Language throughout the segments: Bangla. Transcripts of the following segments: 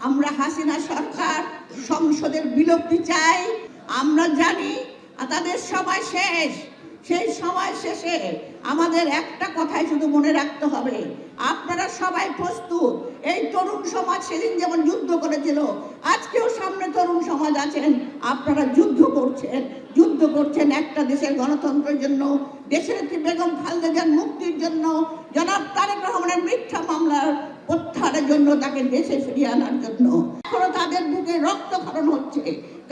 আমরা হাসিনা সরকার, সংসদের বিলুপ্তি চাই। আমরা জানি তাদের সময় শেষ। সেই সময় শেষে আমাদের একটা কথাই শুধু মনে রাখতে হবে। আপনারা সবাই প্রস্তুত। এই তরুণ সমাজ সেদিন যেমন যুদ্ধ করেছিল, আজকেও সামনে তরুণ সমাজ আছেন। আপনারা যুদ্ধ করছেন, যুদ্ধ করছেন একটা দেশের গণতন্ত্রের জন্য, দেশের একটি বেগম খালেদা জিয়ার মুক্তির জন্য। জনাব তারেক রহমানের মিথ্যা মামলার প্রত্যাহারের জন্য তাকে দেশে ফিরিয়ে আনার জন্য। এখনও তাদের বুকে রক্তক্ষরণ হচ্ছে,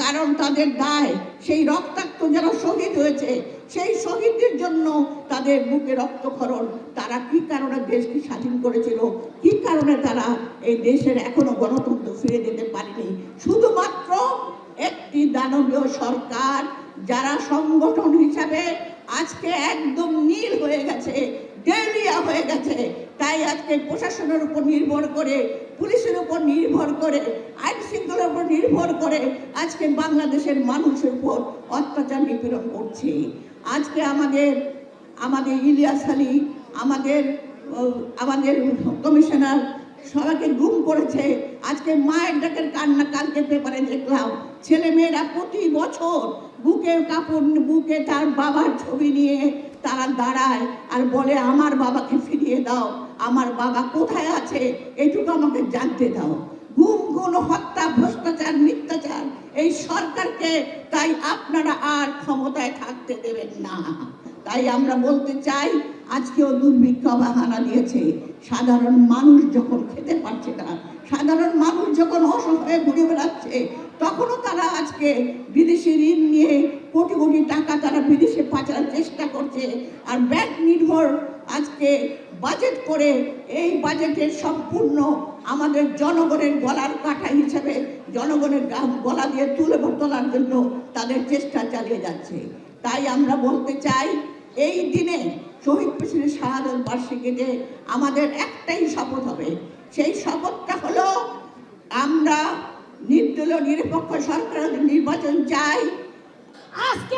কারণ তাদের দায় সেই রক্তাক্ত যারা শহীদ হয়েছে, সেই শহীদদের জন্য তাদের বুকে রক্তক্ষরণ তারা কি কারণে দেশকে স্বাধীন করেছিল? কি কারণে তারা এই দেশের এখনও গণতন্ত্র ফিরে দিতে পারেনি? শুধুমাত্র একটি দানবীয় সরকার যারা সংগঠন হিসাবে আজকে একদম নীল হয়ে গেছে, ডেলিয়া হয়ে গেছে। তাই আজকে প্রশাসনের উপর নির্ভর করে, পুলিশের উপর নির্ভর করে, আইন শৃঙ্খলার উপর নির্ভর করে আজকে বাংলাদেশের মানুষের উপর অত্যাচার নিপীড়ন করছে। আজকে আমাদের আমাদের ইলিয়াস আলী আমাদের আমাদের কমিশনার সবাইকে গুম করেছে। আজকে মায়ের ডাকের কান্না কালকে পেপারে দেখলাম। ছেলে মেয়েরা প্রতি বছর বুকে কাপড়, বুকে তার বাবার ছবি নিয়ে তারা দাঁড়ায় আর বলে, আমার বাবাকে ফিরিয়ে দাও। আমার বাবা কোথায় আছে? এটুকু আমাকে জানতে দাও। গুম গুণ হত্যা, ভ্রষ্টাচার, মিথ্যাচার, এই সরকারকে তাই আপনারা আর ক্ষমতায় থাকতে দেবেন না। তাই আমরা বলতে চাই, আজকেও দুর্ভিক্ষ বাহানা দিয়েছে। সাধারণ মানুষ যখন খেতে পারছে না, সাধারণ মানুষ যখন অসহায় ঘুরে বেড়াচ্ছে, তখনও তারা আজকে বিদেশি ঋণ নিয়ে কোটি কোটি টাকা তারা বিদেশে পাচার চেষ্টা করছে। আর ব্যাংক নির্ভর আজকে বাজেট করে এই বাজেটের সম্পূর্ণ আমাদের জনগণের গলার কাঠা হিসেবে, জনগণের গলা দিয়ে তুলে তোলার জন্য তাদের চেষ্টা চালিয়ে যাচ্ছে। তাই আমরা বলতে চাই এই দিনে শহীদ প্রেসিডেন্ট শাহাদত বার্ষিকীতে আমাদের একটাই শপথ হবে। সেই শপথটা হলো, আমরা নির্দলীয়, নিরপেক্ষ সরকার নির্বাচন চাই। আজকে